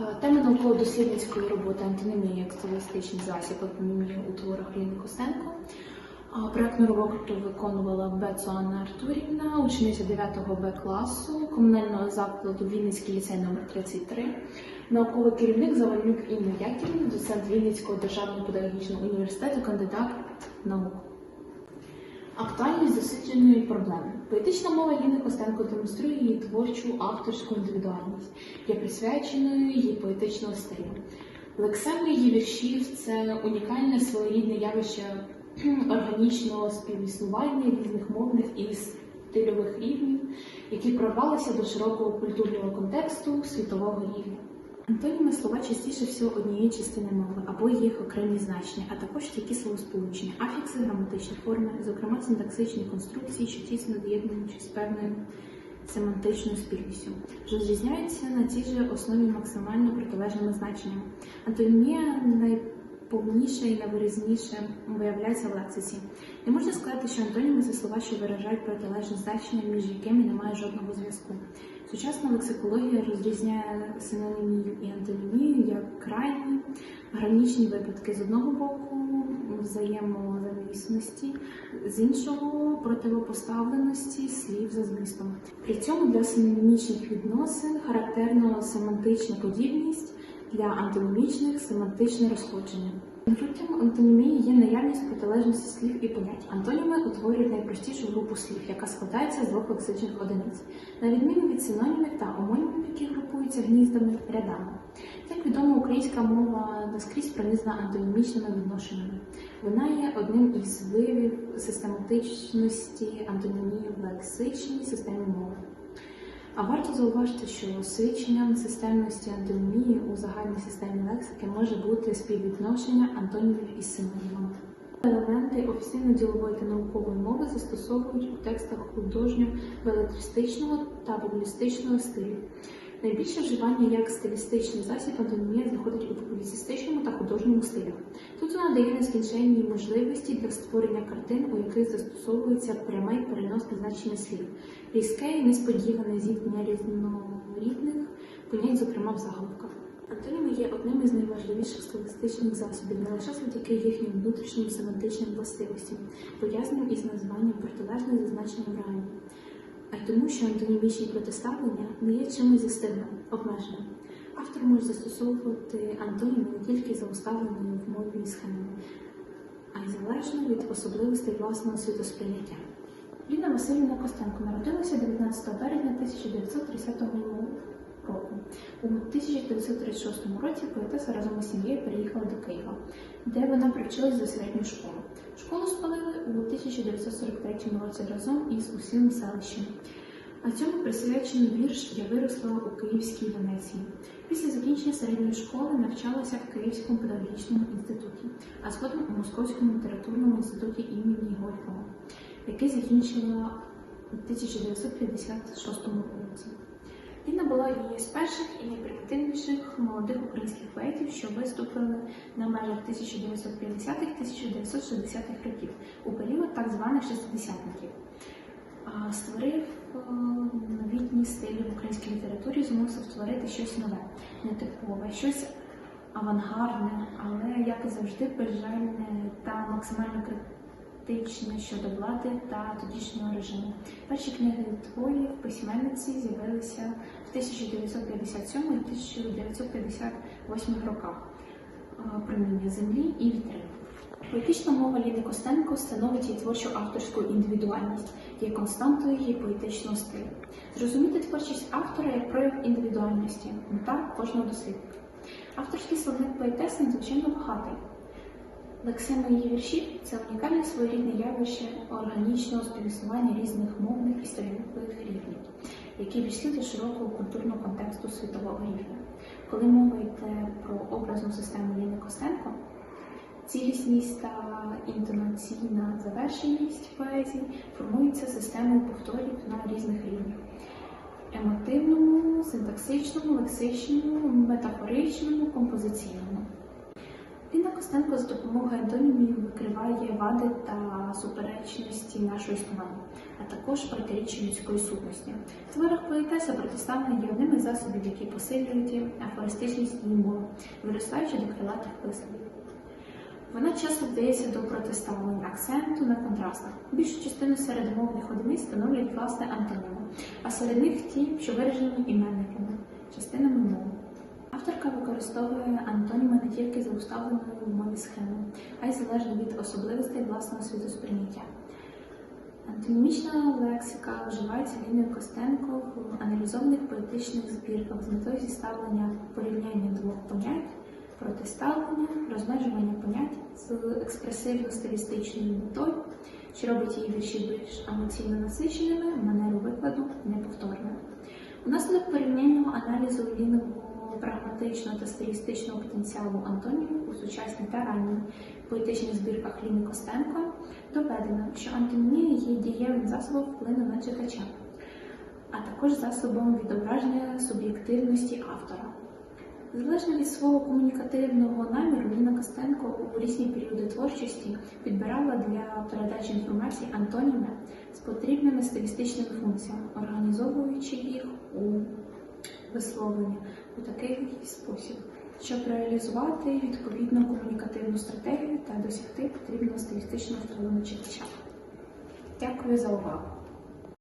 Е, Тема науково-дослідницької роботи антонімія як стилістичний засіб епонімії у творах Ліни Костенко. А, Проектну роботу виконувала Бецо Анна Артурівна, учениця 9 Б класу комунального закладу Вінницький ліцей номер 33 науковий керівник Завальнюк Інна Яківна, доцент Вінницького державного педагогічного університету, кандидат наук. Актуальність дослідженої проблеми. Поетична мова Ліни Костенко демонструє її творчу авторську індивідуальність, є присвяченою її поетичного стилю. Лексеми її віршів це унікальне своєрідне явище органічного співіснування різних мовних і стильових рівнів, які прорвалися до широкого культурного контексту світового рівня. Антоніми слова частіше всього однієї частини мови або їх окремі значення, а також такі словосполучення, афікси, граматичні форми, зокрема синтаксичні конструкції, що тісно з'єднуючись з певною семантичною спільністю, що розрізняються на цій же основі максимально протилежними значеннями. Антонімія найповніше і найвиразніше виявляється в лексиці. Не можна сказати, що антоніми це слова, що виражають протилежні значення, між якими немає жодного зв'язку. Сучасна лексикологія розрізняє синонімію і антонімію як крайні гранічні випадки з одного боку взаємозавісності, з іншого противопоставленості слів за змістом. При цьому для синонімічних відносин характерна семантична подібність, для антонімічних семантичне розходження. Конструктивом антонімії є наявність протилежності слів і понять. Антоніми утворюють найпростішу групу слів, яка складається з двох лексичних одиниць, на відміну від синонімів та омонімів, які групуються гніздами рядами. Як відомо, українська мова наскрізь пронизана антонімічними відношеннями. Вона є одним із виявів систематичності антонімії в лексичній системі мови. А варто зауважити, що свідченням системності антонімії у загальній системі лексики може бути співвідношення антонімів із синонімами. Елементи офіційно-ділової та наукової мови застосовують у текстах художньо-белетристичного та публістичного стилю. Найбільше вживання як стилістичний засіб антонімія знаходить у публіцистичному та художньому стилях. Тут вона дає нескінченні можливості для створення картин, у яких застосовується пряме й переносне значення слів, різке і несподіване зіткнення різнорідних понять, зокрема в заголовках. Антоніми є одним із найважливіших стилістичних засобів, не лише завдяки їхнім внутрішнім семантичним властивостям, пов'язаним із названням протилежних за значенням реальних а й тому, що антонімічні протиставлення не є чимось застигним, обмеженим. Автор може застосовувати антоніми не тільки за уставленою в мові схемі, а й залежно від особливостей власного світосприйняття. Ліна Васильівна Костенко народилася 19 березня 1930 року. У 1936 році поетеса разом із сім'єю переїхала до Києва, де вона привчилась за середню школу. Школу спалили у 1943 році разом із усім селищем. А цьому присвячений вірш Я виросла у Київській Венеції. Після закінчення середньої школи навчалася в Київському педагогічному інституті, а згодом у Московському літературному інституті імені Горького, який закінчила у 1956 році. Ліна була однією з перших і найпрактивніших молодих українських поетів, що виступили на межах 1950-1960-х років у період так званих шестидесятників. Створив новітні стилі в українській літературі, змусив створити щось нове, нетипове, щось авангардне, але, як і завжди, безжальне та максимально критичне щодо влади та тодішнього режиму. Перші книги творів письменниці з'явилися в 1957-1958 роках. Е, Проміння землі і вітри. Поетична мова Ліни Костенко становить її творчу авторську індивідуальність, є константою її поетичного стилю. Зрозуміти творчість автора як прояв індивідуальності, мета кожного дослідника. Авторський словник поетеси надзвичайно багатий. Лексема її віршів це унікальне своєрідне явище органічного співіснування різних мовних і стильових рівнів, які війшли до широкого культурного контексту світового рівня. Коли мова йде про образну систему Ліни Костенко, цілісність та інтонаційна завершеність поезії формується системою повторів на різних рівнях. Емотивному, синтаксичному, лексичному, метафоричному, композиційному. Ліна Костенко за допомогою антонімів викриває вади та суперечності нашого існування, а також протиріччя людської сутності. В творах поетеса протиставлення є одним із засобів, які посилюють афористичність її мови, виростаючи до крилатих висловів. Вона часто вдається до протиставлення акценту на контрастах. Більшу частину середмовних одиниць становлять власне антоніми, а серед них ті, що виражені іменниками, частинами мови. Авторка використовує антоніми не тільки за уставленою в мові схемою, а й залежно від особливостей власного світосприйняття. Антонімічна лексика вживається Ліною Костенко в аналізованих поетичних збірках з метою зіставлення порівняння двох понять, протиставлення, розмежування понять з експресивно-стилістичною метою, що робить її вірші більш емоційно насиченими, манеру викладу неповторною. Унаслідок порівняння аналізу лінового прагматичного та стилістичного потенціалу антонімів у сучасній та ранній поетичних збірках Ліни Костенко доведено, що антонімія є дієвим засобом впливу на читача, а також засобом відображення суб'єктивності автора. Залежно від свого комунікативного наміру, Ліна Костенко у різні періоди творчості підбирала для передачі інформації антоніми з потрібними стилістичними функціями, організовуючи їх у висловлення у такий спосіб, щоб реалізувати відповідну комунікативну стратегію та досягти потрібного стилістичного впливу читача. Дякую за увагу!